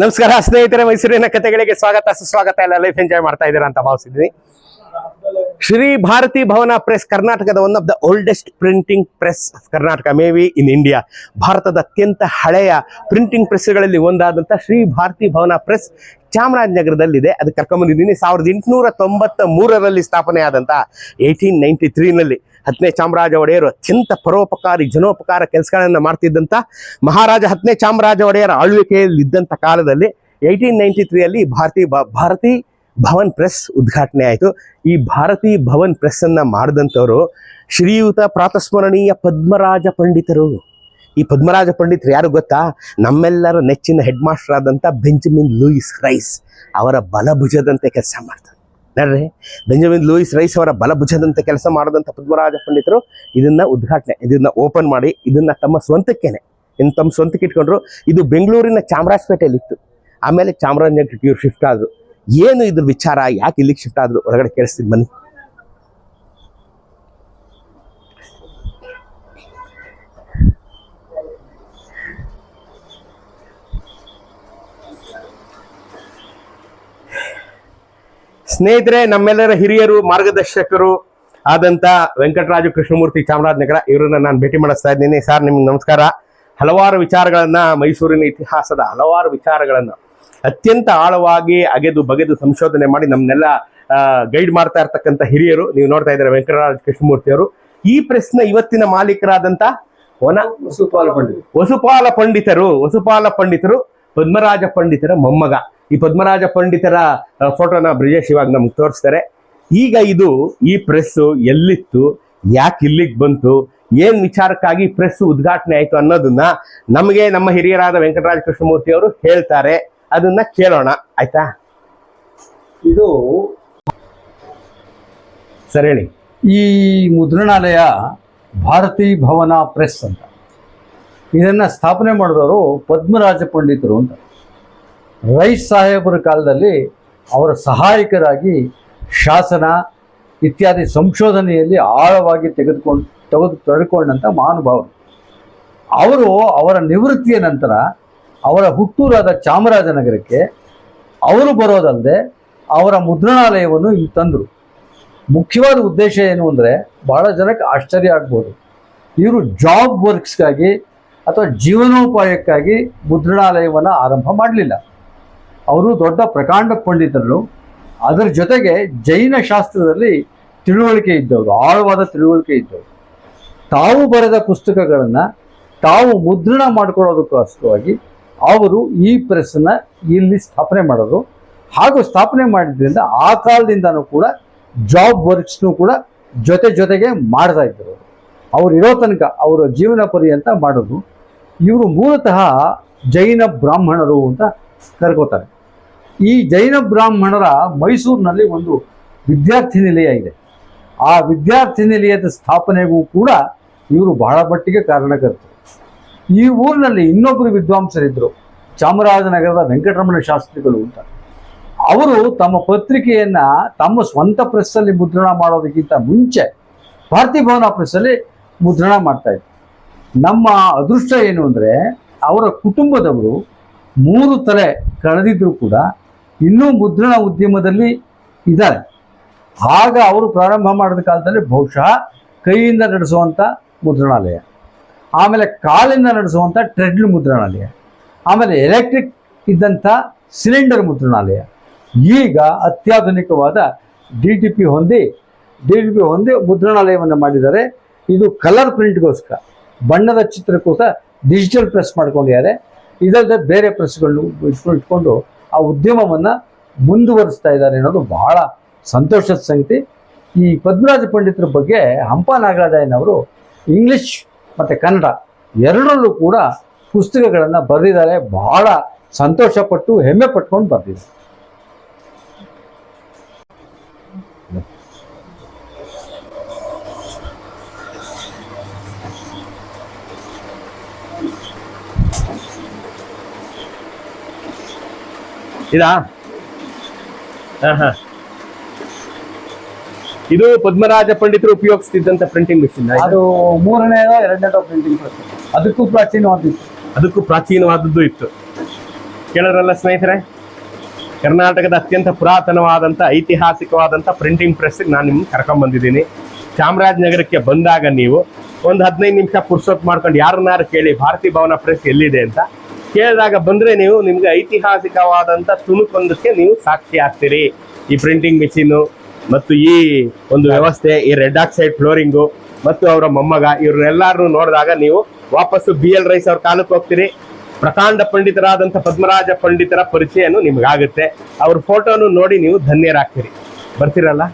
ನಮಸ್ಕಾರ, ಸ್ನೇಹಿತರೆ, ಮೈಸೂರಿನ ಕಥೆಗಳಿಗೆ ಸ್ವಾಗತ, ಸುಸ್ವಾಗತ, ಎಲ್ಲ ಲೈಫ್ ಎಂಜಾಯ್ ಮಾಡ್ತಾ ಇದ್ದೀರಾ ಅಂತ ಭಾವಿಸಿದ್ದೀನಿ ಶ್ರೀ ಭಾರತಿ ಭವನ ಪ್ರೆಸ್ ಕರ್ನಾಟಕದ one of the oldest printing press Karnataka maybe in India ಭಾರತದ ಅತ್ಯಂತ ಹಳೆಯ ಪ್ರಿಂಟಿಂಗ್ ಪ್ರೆಸ್ಗಳಲ್ಲಿ ಒಂದಾದಂಥ ಶ್ರೀ ಭಾರತಿ ಭವನ ಪ್ರೆಸ್ ಚಾಮರಾಜನಗರದಲ್ಲಿದೆ ಅದು ಕರ್ಕೊಂಬಂದಿದ್ದೀನಿ ಸಾವಿರದ ಎಂಟುನೂರ ತೊಂಬತ್ತ ಮೂರರಲ್ಲಿ ಸ್ಥಾಪನೆ ಆದಂಥ ಏಯ್ಟೀನ್ ನೈಂಟಿ ತ್ರೀನಲ್ಲಿ ಹತ್ತನೇ ಚಾಮರಾಜ ಒಡೆಯರು ಅತ್ಯಂತ ಪರೋಪಕಾರಿ ಜನೋಪಕಾರ ಕೆಲಸಗಳನ್ನು ಮಾಡ್ತಿದ್ದಂಥ ಮಹಾರಾಜ ಹತ್ತನೇ ಚಾಮರಾಜ ಒಡೆಯರ ಆಳ್ವಿಕೆಯಲ್ಲಿ ಇದ್ದಂಥ ಕಾಲದಲ್ಲಿ ಏಯ್ಟೀನ್ ನೈಂಟಿ ತ್ರೀಯಲ್ಲಿ ಭಾರತಿ ಭಾರತಿ ಭವನ್ ಪ್ರೆಸ್ ಉದ್ಘಾಟನೆ ಆಯಿತು. ಈ ಭಾರತಿ ಭವನ್ ಪ್ರೆಸ್ಸನ್ನು ಮಾಡಿದಂಥವ್ರು ಶ್ರೀಯುತ ಪ್ರಾತಸ್ಮರಣೀಯ ಪದ್ಮರಾಜ ಪಂಡಿತರು. ಈ ಪದ್ಮರಾಜ ಪಂಡಿತರು ಯಾರು ಗೊತ್ತಾ? ನಮ್ಮೆಲ್ಲರ ನೆಚ್ಚಿನ ಹೆಡ್ ಮಾಸ್ಟರ್ ಆದಂಥ ಬೆಂಜಮಿನ್ ಲೂಯಿಸ್ ರೈಸ್ ಅವರ ಬಲಭುಜದಂತೆ ಕೆಲಸ ಮಾಡ್ತಾರೆ. ನೋಡ್ರಿ, ಬೆಂಜಮಿನ್ ಲೂಯಿಸ್ ರೈಸ್ ಅವರ ಬಲಭುಜದಂತೆ ಕೆಲಸ ಮಾಡಿದಂಥ ಪದ್ಮರಾಜ ಪಂಡಿತರು ಇದನ್ನ ಉದ್ಘಾಟನೆ, ಇದನ್ನ ಓಪನ್ ಮಾಡಿ, ಇದನ್ನ ತಮ್ಮ ಸ್ವಂತಕ್ಕೇನೆ, ಇನ್ನು ತಮ್ಮ ಸ್ವಂತಕ್ಕೆ ಇಟ್ಕೊಂಡ್ರು. ಇದು ಬೆಂಗಳೂರಿನ ಚಾಮರಾಜಪೇಟೆಯಲ್ಲಿ ಇತ್ತು. ಆಮೇಲೆ ಚಾಮರಾಜನಗರಕ್ಕೆ ಇವ್ರು ಶಿಫ್ಟ್ ಆದ್ರು. ಏನು ಇದ್ರ ವಿಚಾರ, ಯಾಕೆ ಇಲ್ಲಿಗೆ ಶಿಫ್ಟ್ ಆದ್ರು? ಹೊರಗಡೆ ಕೇಳಿಸ್ತೀನಿ, ಬನ್ನಿ. ಸ್ನೇಹಿತರೆ ನಮ್ಮೆಲ್ಲರ ಹಿರಿಯರು ಮಾರ್ಗದರ್ಶಕರು ಆದಂತ ವೆಂಕಟರಾಜು ಕೃಷ್ಣಮೂರ್ತಿ ಚಾಮರಾಜನಗರ ಇವರನ್ನ ನಾನು ಭೇಟಿ ಮಾಡಿಸ್ತಾ ಇದ್ದೀನಿ. ಸರ್ ನಿಮ್ಗೆ ನಮಸ್ಕಾರ. ಹಲವಾರು ವಿಚಾರಗಳನ್ನ ಮೈಸೂರಿನ ಇತಿಹಾಸದ ಹಲವಾರು ವಿಚಾರಗಳನ್ನ ಅತ್ಯಂತ ಆಳವಾಗಿ ಅಗೆದು ಬಗೆದು ಸಂಶೋಧನೆ ಮಾಡಿ ನಮ್ಮನ್ನೆಲ್ಲ ಗೈಡ್ ಮಾಡ್ತಾ ಇರ್ತಕ್ಕಂಥ ಹಿರಿಯರು. ನೀವು ನೋಡ್ತಾ ಇದ್ದಾರೆ ವೆಂಕಟರಾಜ ಕೃಷ್ಣಮೂರ್ತಿ ಅವರು. ಈ ಪ್ರೆಸ್ನ ಇವತ್ತಿನ ಮಾಲೀಕರಾದಂತ ಒನ ವಸುಪಾಲ ಪಂಡಿತರು. ವಸುಪಾಲ ಪಂಡಿತರು ವಸುಪಾಲ ಪಂಡಿತರು ಪದ್ಮರಾಜ ಪಂಡಿತರ ಮೊಮ್ಮಗ. ಈ ಪದ್ಮರಾಜ ಪಂಡಿತರ ಫೋಟೋನ ಬ್ರಿಜೇಶ್ ಇವಾಗ ನಮ್ಗೆ ತೋರಿಸ್ತಾರೆ. ಈಗ ಇದು ಈ ಪ್ರೆಸ್ ಎಲ್ಲಿತ್ತು ಯಾಕೆ ಇಲ್ಲಿಗೆ ಬಂತು ಏನ್ ವಿಚಾರಕ್ಕಾಗಿ ಪ್ರೆಸ್ ಉದ್ಘಾಟನೆ ಆಯಿತು ಅನ್ನೋದನ್ನ ನಮಗೆ ನಮ್ಮ ಹಿರಿಯರಾದ ವೆಂಕಟರಾಜ ಕೃಷ್ಣಮೂರ್ತಿ ಅವರು ಹೇಳ್ತಾರೆ. ಅದನ್ನ ಕೇಳೋಣ ಆಯ್ತಾ? ಇದು ಸರಿ ಹೇಳಿ. ಈ ಮುದ್ರಣಾಲಯ ಭಾರತೀ ಭವನ ಪ್ರೆಸ್ ಅಂತ. ಇದನ್ನ ಸ್ಥಾಪನೆ ಮಾಡಿದವರು ಪದ್ಮರಾಜ ಪಂಡಿತರು ಅಂತ. ರೈಸ್ ಸಾಹೇಬರ ಕಾಲದಲ್ಲಿ ಅವರ ಸಹಾಯಕರಾಗಿ ಶಾಸನ ಇತ್ಯಾದಿ ಸಂಶೋಧನೆಯಲ್ಲಿ ಆಳವಾಗಿ ತೆಗೆದುಕೊಂಡು ತೆಗೆದು ತೊಡ್ಕೊಂಡಂಥ ಮಹಾನುಭಾವರು. ಅವರು ಅವರ ನಿವೃತ್ತಿಯ ನಂತರ ಅವರ ಹುಟ್ಟೂರಾದ ಚಾಮರಾಜನಗರಕ್ಕೆ ಅವರು ಬರೋದಲ್ಲದೆ ಅವರ ಮುದ್ರಣಾಲಯವನ್ನು ಇಲ್ಲಿ ತಂದರು. ಮುಖ್ಯವಾದ ಉದ್ದೇಶ ಏನು ಅಂದರೆ ಬಹಳ ಜನಕ್ಕೆ ಆಶ್ಚರ್ಯ ಆಗ್ಬೋದು. ಇವರು ಜಾಬ್ ವರ್ಕ್ಸ್ಗಾಗಿ ಅಥವಾ ಜೀವನೋಪಾಯಕ್ಕಾಗಿ ಮುದ್ರಣಾಲಯವನ್ನು ಆರಂಭ ಮಾಡಲಿಲ್ಲ. ಅವರು ದೊಡ್ಡ ಪ್ರಕಾಂಡ ಪಂಡಿತರು ಅದರ ಜೊತೆಗೆ ಜೈನ ಶಾಸ್ತ್ರದಲ್ಲಿ ತಿಳುವಳಿಕೆ ಇದ್ದವರು, ಆಳವಾದ ತಿಳುವಳಿಕೆ ಇದ್ದವರು. ತಾವು ಬರೆದ ಪುಸ್ತಕಗಳನ್ನು ತಾವು ಮುದ್ರಣ ಮಾಡಿಕೊಳ್ಳೋದಕ್ಕೋಸ್ಕರವಾಗಿ ಅವರು ಈ ಪ್ರೆಸ್ನ ಇಲ್ಲಿ ಸ್ಥಾಪನೆ ಮಾಡೋದು ಹಾಗೂ ಸ್ಥಾಪನೆ ಮಾಡಿದ್ರಿಂದ ಆ ಕಾಲದಿಂದನೂ ಕೂಡ ಜಾಬ್ ವರ್ಕ್ಸ್ನು ಕೂಡ ಜೊತೆ ಜೊತೆಗೆ ಮಾಡ್ತಾ ಇದ್ದರು. ಅವರು ಇರೋ ತನಕ ಅವರ ಜೀವನ ಪರ್ಯಂತ ಮಾಡೋದು ಇವರು ಮೂಲತಃ ಜೈನ ಬ್ರಾಹ್ಮಣರು ಅಂತ ಕರ್ಕೋತಾರೆ. ಈ ಜೈನ ಬ್ರಾಹ್ಮಣರ ಮೈಸೂರಿನಲ್ಲಿ ಒಂದು ವಿದ್ಯಾರ್ಥಿ ನಿಲಯ ಇದೆ. ಆ ವಿದ್ಯಾರ್ಥಿ ನಿಲಯದ ಸ್ಥಾಪನೆಗೂ ಕೂಡ ಇವರು ಬಹಳ ಮಟ್ಟಿಗೆ ಕಾರಣಕರ್ತರು. ಈ ಊರಿನಲ್ಲಿ ಇನ್ನೊಬ್ಬರು ವಿದ್ವಾಂಸರಿದ್ದರು ಚಾಮರಾಜನಗರದ ವೆಂಕಟರಮಣ ಶಾಸ್ತ್ರಿಗಳು ಅಂತ. ಅವರು ತಮ್ಮ ಪತ್ರಿಕೆಯನ್ನು ತಮ್ಮ ಸ್ವಂತ ಪ್ರೆಸ್ಸಲ್ಲಿ ಮುದ್ರಣ ಮಾಡೋದಕ್ಕಿಂತ ಮುಂಚೆ ಭಾರತಿ ಭವನ ಪ್ರೆಸ್ಸಲ್ಲಿ ಮುದ್ರಣ ಮಾಡ್ತಾ ಇದ್ರು. ನಮ್ಮ ಅದೃಷ್ಟ ಏನು ಅಂದರೆ, ಅವರ ಕುಟುಂಬದವರು ಮೂರು ತಲೆ ಕಳೆದಿದ್ದರೂ ಕೂಡ ಇನ್ನೂ ಮುದ್ರಣ ಉದ್ಯಮದಲ್ಲಿ ಇದ್ದಾರೆ. ಆಗ ಅವರು ಪ್ರಾರಂಭ ಮಾಡಿದ ಕಾಲದಲ್ಲಿ ಬಹುಶಃ ಕೈಯಿಂದ ನಡೆಸುವಂಥ ಮುದ್ರಣಾಲಯ, ಆಮೇಲೆ ಕಾಲಿಂದ ನಡೆಸುವಂಥ ಟ್ರೆಡ್ಲ್ ಮುದ್ರಣಾಲಯ, ಆಮೇಲೆ ಎಲೆಕ್ಟ್ರಿಕ್ ಇದ್ದಂಥ ಸಿಲಿಂಡರ್ ಮುದ್ರಣಾಲಯ, ಈಗ ಅತ್ಯಾಧುನಿಕವಾದ ಡಿ ಟಿ ಪಿ ಹೊಂದಿ ಡಿ ಟಿ ಪಿ ಹೊಂದಿ ಮುದ್ರಣಾಲಯವನ್ನು ಮಾಡಿದ್ದಾರೆ. ಇದು ಕಲರ್ ಪ್ರಿಂಟ್ಗೋಸ್ಕರ ಬಣ್ಣದ ಚಿತ್ರಕ್ಕೋಸ್ಕರ ಡಿಜಿಟಲ್ ಪ್ರೆಸ್ ಮಾಡ್ಕೊಂಡಿದ್ದಾರೆ. ಇದಲ್ಲದೆ ಬೇರೆ ಪ್ರೆಸ್ಗಳನ್ನು ಇಟ್ಕೊಂಡು ಆ ಉದ್ಯಮವನ್ನು ಮುಂದುವರಿಸ್ತಾ ಇದ್ದಾರೆ ಅನ್ನೋದು ಬಹಳ ಸಂತೋಷದ ಸಂಗತಿ. ಈ ಪದ್ಮರಾಜ ಪಂಡಿತರ ಬಗ್ಗೆ ಹಂಪ ನಾಗರಾಜಯ್ಯನವರು ಇಂಗ್ಲಿಷ್ ಮತ್ತು ಕನ್ನಡ ಎರಡರಲ್ಲೂ ಕೂಡ ಪುಸ್ತಕಗಳನ್ನು ಬರೆದಿದ್ದಾರೆ. ಬಹಳ ಸಂತೋಷಪಟ್ಟು ಹೆಮ್ಮೆ ಪಟ್ಕೊಂಡು ಬರೆದಿದ್ದಾರೆ. ಇದಾ? ಹಾ ಹಾ. ಇದು ಪದ್ಮರಾಜ ಪಂಡಿತರು ಉಪಯೋಗಿಸ್ತಿದ್ದಂತ ಪ್ರಿಂಟಿಂಗ್ ಮಿಷಿನ್ ಅದು ಮೂರನೇದೋ ಎರಡನೇದೋ ಪ್ರಿಂಟಿಂಗ್ ಅದಕ್ಕೂ ಪ್ರಾಚೀನವಾದದ್ದು. ಅದಕ್ಕೂ ಪ್ರಾಚೀನವಾದದ್ದು ಇತ್ತು. ಕೇಳೋರಲ್ಲ ಸ್ನೇಹಿತರೆ ಕರ್ನಾಟಕದ ಅತ್ಯಂತ ಪುರಾತನವಾದಂಥ ಐತಿಹಾಸಿಕವಾದಂಥ ಪ್ರಿಂಟಿಂಗ್ ಪ್ರೆಸ್ಗೆ ನಾನು ನಿಮ್ಗೆ ಕರ್ಕೊಂಡ್ ಬಂದಿದ್ದೀನಿ. ಚಾಮರಾಜನಗರಕ್ಕೆ ಬಂದಾಗ ನೀವು ಒಂದು ಹದಿನೈದು ನಿಮಿಷ ಪುರ್ಸೊತ್ತು ಮಾಡ್ಕೊಂಡು ಯಾರನ್ನಾರು ಕೇಳಿ ಭಾರತಿ ಭವನ ಪ್ರೆಸ್ ಎಲ್ಲಿದೆ ಅಂತ ಕೇಳಿದಾಗ ಬಂದ್ರೆ ನೀವು ನಿಮ್ಗೆ ಐತಿಹಾಸಿಕವಾದಂಥ ತುಣುಕೊಂದಕ್ಕೆ ನೀವು ಸಾಕ್ಷಿ ಆಗ್ತೀರಿ. ಈ ಪ್ರಿಂಟಿಂಗ್ ಮಿಷಿನ್ನು ಮತ್ತು ಈ ಒಂದು ವ್ಯವಸ್ಥೆ, ಈ ರೆಡ್ ಆಕ್ಸೈಡ್ ಫ್ಲೋರಿಂಗು ಮತ್ತು ಅವರ ಮೊಮ್ಮಗ ಇವ್ರನ್ನೆಲ್ಲರನ್ನು ನೋಡಿದಾಗ ನೀವು ವಾಪಸ್ಸು ಬಿ ಎಲ್ ರೈಸ್ ಅವ್ರ ಕಾಲಕ್ಕೆ ಹೋಗ್ತೀರಿ. ಪ್ರಕಾಂಡ ಪಂಡಿತರಾದಂಥ ಪದ್ಮರಾಜ ಪಂಡಿತರ ಪರಿಚಯನು ನಿಮ್ಗಾಗುತ್ತೆ. ಅವ್ರ ಫೋಟೋನು ನೋಡಿ ನೀವು ಧನ್ಯರಾಗ್ತೀರಿ. ಬರ್ತೀರಲ್ಲ?